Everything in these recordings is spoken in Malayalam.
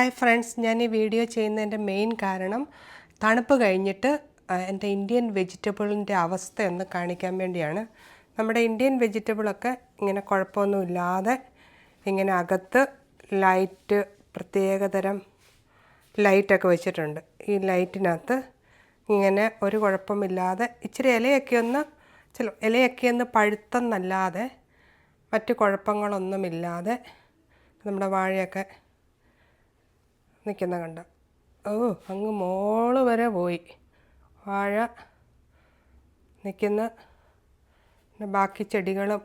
ഹായ് ഫ്രണ്ട്സ് ഞാൻ ഈ വീഡിയോ ചെയ്യുന്നതിന്റെ മെയിൻ കാരണം തണുപ്പ് കഴിഞ്ഞിട്ട് എന്റെ ഇന്ത്യൻ വെജിറ്റബിളിന്റെ അവസ്ഥ ഒന്ന് കാണിക്കാൻ വേണ്ടിയാണ്. നമ്മുടെ ഇന്ത്യൻ വെജിറ്റബിളൊക്കെ ഇങ്ങനെ കുഴപ്പമൊന്നുമില്ലാതെ ഇങ്ങനെ അകത്ത് ലൈറ്റ് പ്രത്യേകതരം ലൈറ്റൊക്കെ വെച്ചിട്ടുണ്ട്. ഈ ലൈറ്റിനകത്ത് ഇങ്ങനെ ഒരു കുഴപ്പമില്ലാതെ ഇച്ചിരി ഇലയൊക്കെ ഒന്ന് ചില ഇലയൊക്കെ ഒന്ന് പഴുത്തെന്നല്ലാതെ മറ്റ് കുഴപ്പങ്ങളൊന്നുമില്ലാതെ നമ്മുടെ വാഴയൊക്കെ നിൽക്കുന്ന കണ്ട. ഓ അങ്ങ് മോൾ വരെ പോയി. വാഴ നിൽക്കുന്ന ബാക്കി ചെടികളും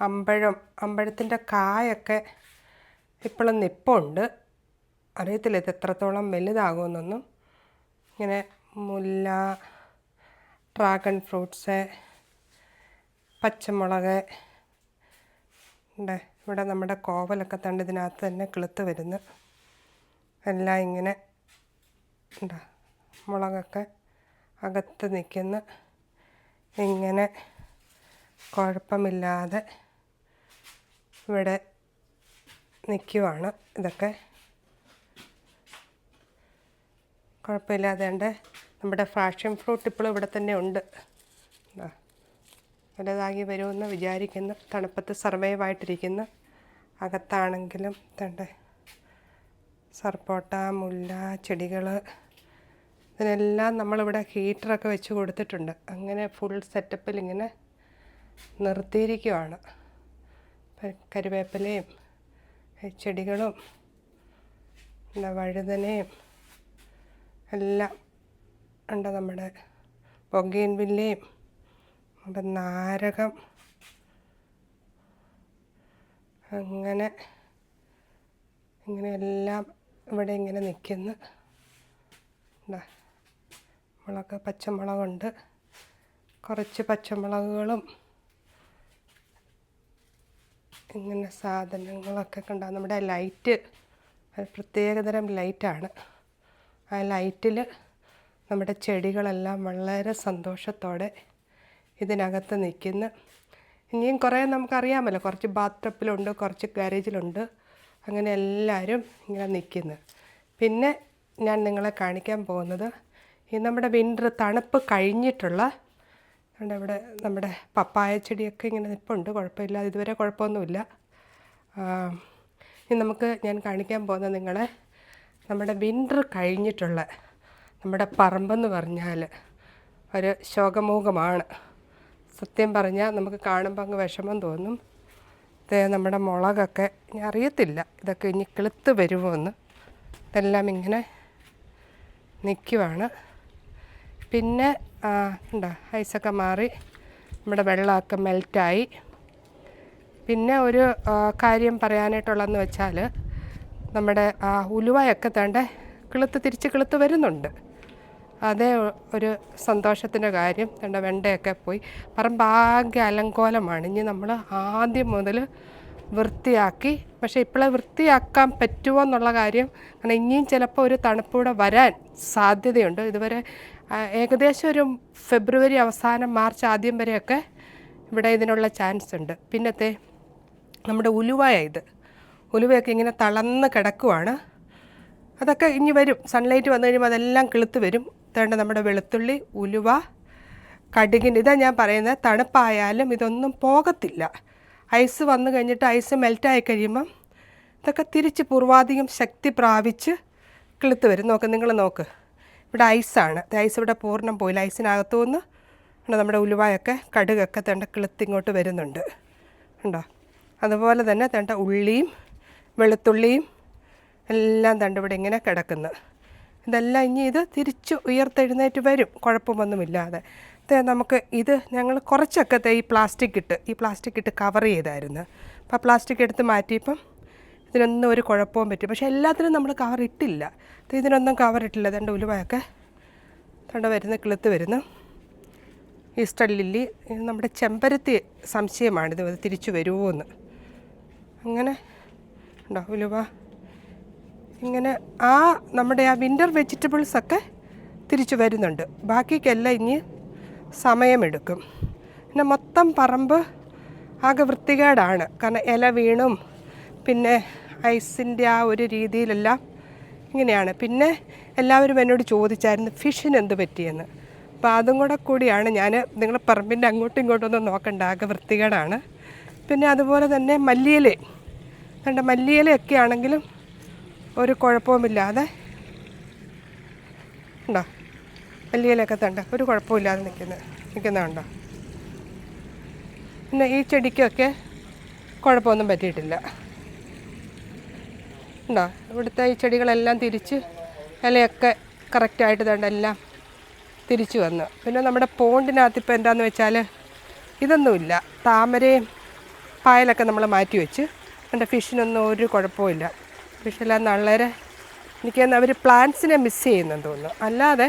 അമ്പഴം അമ്പഴത്തിന്റെ കായൊക്കെ ഇപ്പോഴും നിപ്പുണ്ട്. അറിയത്തില്ല ഇത് എത്രത്തോളം വലുതാകുമെന്നൊന്നും. ഇങ്ങനെ മുല്ല ഡ്രാഗൺ ഫ്രൂട്ട്സ് പച്ചമുളക് ഉണ്ട് ഇവിടെ നമ്മുടെ കോവലൊക്കെ തണ്ട് ഇതിനകത്ത് തന്നെ കിളുത്ത് വരുന്നു. എല്ലാം ഇങ്ങനെ എന്താ മുളകൊക്കെ അകത്ത് നിൽക്കുന്ന. ഇങ്ങനെ കുഴപ്പമില്ലാതെ ഇവിടെ നിൽക്കുവാണ് ഇതൊക്കെ. കുഴപ്പമില്ലാതെ നമ്മുടെ ഫാഷൻ ഫ്രൂട്ട് ഇപ്പോഴും ഇവിടെ തന്നെ ഉണ്ട്. വലുതാകി വരുമെന്ന് വിചാരിക്കുന്നു. തണുപ്പത്ത് സർവൈവായിട്ടിരിക്കുന്നു. അകത്താണെങ്കിലും തണ്ട് സർപ്പോട്ട മുല്ല ചെടികൾ ഇതിനെല്ലാം നമ്മളിവിടെ ഹീറ്ററൊക്കെ വെച്ച് കൊടുത്തിട്ടുണ്ട്. അങ്ങനെ ഫുൾ സെറ്റപ്പിൽ ഇങ്ങനെ നിർത്തിയിരിക്കുവാണ്. കരുവേപ്പിലയും ചെടികളും എന്താ വഴുതനയും എല്ലാം ഉണ്ട് നമ്മുടെ. പൊങ്കീൻ വില്ലയും അപ്പം നാരകം. അങ്ങനെ ഇങ്ങനെ എല്ലാം ഇവിടെ ഇങ്ങനെ നിൽക്കുന്നു. എന്താ മുളക് പച്ചമുളകുണ്ട്. കുറച്ച് പച്ചമുളകുകളും ഇങ്ങനെ സാധനങ്ങളൊക്കെ കണ്ടാൽ നമ്മുടെ ലൈറ്റ് പ്രത്യേകതരം ലൈറ്റാണ് ആ ലൈറ്റിൽ നമ്മുടെ ചെടികളെല്ലാം വളരെ സന്തോഷത്തോടെ ഇതിനകത്ത് നിൽക്കുന്നു. ഇനിയും കുറേ നമുക്കറിയാമല്ലോ കുറച്ച് ബാത്ത് ടപ്പിലുണ്ട് കുറച്ച് ഗാരേജിലുണ്ട്. അങ്ങനെ എല്ലാവരും ഇങ്ങനെ നിൽക്കുന്നത് പിന്നെ ഞാൻ നിങ്ങളെ കാണിക്കാൻ പോകുന്നത് ഈ നമ്മുടെ വിന്റർ തണുപ്പ് കഴിഞ്ഞിട്ടുള്ള അതുകൊണ്ട് ഇവിടെ നമ്മുടെ പപ്പായ ചെടിയൊക്കെ ഇങ്ങനെ നിൽപ്പുണ്ട് കുഴപ്പമില്ല. ഇതുവരെ കുഴപ്പമൊന്നുമില്ല. ഇനി നമുക്ക് ഞാൻ കാണിക്കാൻ പോകുന്നത് നിങ്ങളെ നമ്മുടെ വിന്റർ കഴിഞ്ഞിട്ടുള്ള നമ്മുടെ പറമ്പെന്ന് പറഞ്ഞാൽ ഒരു ശോകമൂകമാണ്. സത്യം പറഞ്ഞാൽ നമുക്ക് കാണുമ്പോൾ അങ്ങ് വിഷമം തോന്നും. ദേ നമ്മുടെ മുളകൊക്കെ ഇനി അറിയത്തില്ല. ഇതൊക്കെ ഇനി കിളുത്ത് വരുമോ എന്ന് ഇതെല്ലാം ഇങ്ങനെ നിൽക്കുവാണ് പിന്നെ ഉണ്ടോ ഐസൊക്കെ മാറി നമ്മുടെ വെള്ളമൊക്കെ മെൽറ്റായി. പിന്നെ ഒരു കാര്യം പറയാനായിട്ടുള്ളതെന്ന് വെച്ചാൽ നമ്മുടെ ഉലുവയൊക്കെ തേണ്ട കിളുത്ത് തിരിച്ച് കിളുത്ത് വരുന്നുണ്ട്. അതേ ഒരു സന്തോഷത്തിന്റെ കാര്യം. തേണ്ട വെണ്ടയൊക്കെ പോയി. പറമ്പാകെ അലങ്കോലമാണ്. ഇനി നമ്മൾ ആദ്യം മുതൽ വൃത്തിയാക്കി. പക്ഷേ ഇപ്പോഴെ വൃത്തിയാക്കാൻ പറ്റുമോ എന്നുള്ള കാര്യം കാരണം ഇനിയും ചിലപ്പോൾ ഒരു തണുപ്പൂടെ വരാൻ സാധ്യതയുണ്ട്. ഇതുവരെ ഏകദേശം ഒരു ഫെബ്രുവരി അവസാനം മാർച്ച് ആദ്യം വരെയൊക്കെ ഇവിടെ ഇതിനുള്ള ചാൻസ് ഉണ്ട്. പിന്നത്തെ നമ്മുടെ ഉലുവയ ഇത്. ഉലുവയൊക്കെ ഇങ്ങനെ തളർന്ന് കിടക്കുവാണ്. അതൊക്കെ ഇനി വരും. സൺലൈറ്റ് വന്നു കഴിയുമ്പോൾ അതെല്ലാം കിളുത്ത് വരും. തേണ്ട നമ്മുടെ വെളുത്തുള്ളി ഉലുവ കടുകിന്റെ ഇതാ ഞാൻ പറയുന്നത് തണുപ്പായാലും ഇതൊന്നും പോകത്തില്ല. ഐസ് വന്നു കഴിഞ്ഞിട്ട് ഐസ് മെൽറ്റായി കഴിയുമ്പം ഇതൊക്കെ തിരിച്ച് പൂർവാധികം ശക്തി പ്രാപിച്ച് കിളുത്ത് വരും. നോക്ക് നിങ്ങൾ നോക്ക്. ഇവിടെ ഐസാണ്. ഐസ് ഇവിടെ പൂർണം പോയില്ല. ഐസിനകത്തുനിന്ന് ഉണ്ട് നമ്മുടെ ഉലുവായൊക്കെ കടുകൊക്കെ തേണ്ട കിളുത്ത് ഇങ്ങോട്ട് വരുന്നുണ്ട്. ഉണ്ടോ അതുപോലെ തന്നെ തേണ്ട ഉള്ളിയും വെളുത്തുള്ളിയും എല്ലാം തണ്ടിവിടെ ഇങ്ങനെ കിടക്കുന്നു. ഇതെല്ലാം ഇനി ഇത് തിരിച്ച് ഉയർത്തെഴുന്നേറ്റ് വരും. കുഴപ്പമൊന്നുമില്ലാതെ. നമുക്ക് ഇത് ഞങ്ങൾ കുറച്ചൊക്കെ ഈ പ്ലാസ്റ്റിക് ഇട്ട് ഈ പ്ലാസ്റ്റിക് ഇട്ട് കവർ ചെയ്തായിരുന്നു. അപ്പോൾ പ്ലാസ്റ്റിക് എടുത്ത് മാറ്റിയപ്പം ഇതിനൊന്നും ഒരു കുഴപ്പവും പറ്റും പക്ഷേ എല്ലാത്തിനും നമ്മൾ കവർ ഇട്ടില്ല. ഇതിനൊന്നും കവർ ഇട്ടില്ല. തന്റെ ഉലുവയൊക്കെ തണ്ട വരുന്ന കിളുത്ത് വരുന്നു. ഈസ്റ്റർ ലില്ലി നമ്മുടെ ചെമ്പരത്തി സംശയമാണിത്. തിരിച്ചു വരുമോ എന്ന് അങ്ങനെ ഉണ്ടോ ഉലുവ ഇങ്ങനെ ആ നമ്മുടെ ആ വിന്റർ വെജിറ്റബിൾസ് ഒക്കെ തിരിച്ചു വരുന്നുണ്ട്. ബാക്കിക്കെല്ലാം ഇനി സമയമെടുക്കും. പിന്നെ മൊത്തം പറമ്പ് ആകെ വൃത്തികേടാണ്. കാരണം ഇല വീണും പിന്നെ ഐസിന്റെ ആ ഒരു രീതിയിലെല്ലാം ഇങ്ങനെയാണ്. പിന്നെ എല്ലാവരും എന്നോട് ചോദിച്ചായിരുന്നു ഫിഷിന് എന്ത് പറ്റിയെന്ന്? അപ്പോൾ അതും കൂടെ കൂടിയാണ് ഞാൻ നിങ്ങളെ പറമ്പിന്റെ അങ്ങോട്ടും ഇങ്ങോട്ടും ഒന്നും നോക്കണ്ട. ആകെ വൃത്തികേടാണ്. പിന്നെ അതുപോലെ തന്നെ മല്ലിയില കണ്ട മല്ലിയിലയൊക്കെ ആണെങ്കിലും ഒരു കുഴപ്പവുമില്ലാതെ. ഉണ്ടോ? വലിയലൊക്കെ തണ്ട്. ഒരു കുഴപ്പമില്ലാതെ നിൽക്കുന്നത് നിൽക്കുന്നുണ്ടോ പിന്നെ ഈ ചെടിക്കൊക്കെ കുഴപ്പമൊന്നും പറ്റിയിട്ടില്ല. ഉണ്ടോ? ഇവിടുത്തെ ഈ ചെടികളെല്ലാം തിരിച്ച് ഇലയൊക്കെ കറക്റ്റായിട്ട് തേണ്ട എല്ലാം തിരിച്ചു വന്നു. പിന്നെ നമ്മുടെ പോണ്ടിനകത്ത് ഇപ്പോൾ എന്താണെന്ന് വെച്ചാൽ ഇതൊന്നുമില്ല. താമരയും പായലൊക്കെ നമ്മൾ മാറ്റി വെച്ച് എന്റെ ഫിഷിനൊന്നും ഒരു കുഴപ്പമില്ല ഫിഷെല്ലാം വളരെ എനിക്ക് അവർ പ്ലാന്റ്സിനെ മിസ് ചെയ്യുന്നെന്ന് തോന്നുന്നു. അല്ലാതെ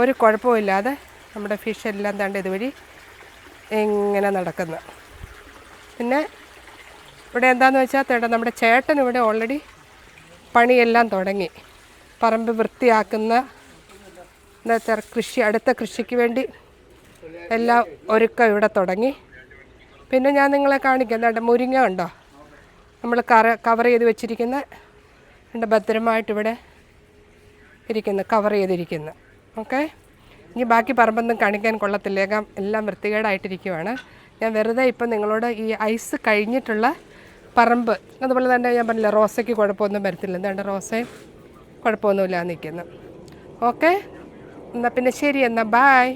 ഒരു കുഴപ്പമില്ലാതെ നമ്മുടെ ഫിഷ് എല്ലാം തണ്ട് ഇതുവഴി ഇങ്ങനെ നടക്കുന്നു. പിന്നെ ഇവിടെ എന്താന്ന് വെച്ചാൽ തേട്ട നമ്മുടെ ചേട്ടൻ ഇവിടെ ഓൾറെഡി പണിയെല്ലാം തുടങ്ങി. പറമ്പ് വൃത്തിയാക്കുന്ന എന്താ വെച്ചാൽ കൃഷി അടുത്ത കൃഷിക്ക് വേണ്ടി എല്ലാം ഒരുക്കം ഇവിടെ തുടങ്ങി. പിന്നെ ഞാൻ നിങ്ങളെ കാണിക്കാം. എന്താ മുരിങ്ങ ഉണ്ടോ നമ്മൾ കറ കവർ ചെയ്ത് വെച്ചിരിക്കുന്ന രണ്ട് ഭദ്രമായിട്ട് ഇവിടെ ഇരിക്കുന്നു കവർ ചെയ്തിരിക്കുന്ന. ഓക്കെ ഇനി ബാക്കി പറമ്പൊന്നും കാണിക്കാൻ കൊള്ളത്തില്ലേക്കാം എല്ലാം വൃത്തികേടായിട്ടിരിക്കുവാണ്. ഞാൻ വെറുതെ ഇപ്പം നിങ്ങളോട് ഈ ഐസ് കഴിഞ്ഞിട്ടുള്ള പറമ്പ് അതുപോലെ തന്നെ ഞാൻ പറഞ്ഞില്ല റോസയ്ക്ക് കുഴപ്പമൊന്നും വരത്തില്ല. എന്താണ്ട് റോസയും കുഴപ്പമൊന്നുമില്ല നിൽക്കുന്നു. ഓക്കെ എന്നാൽ പിന്നെ ശരി എന്നാൽ ബായ്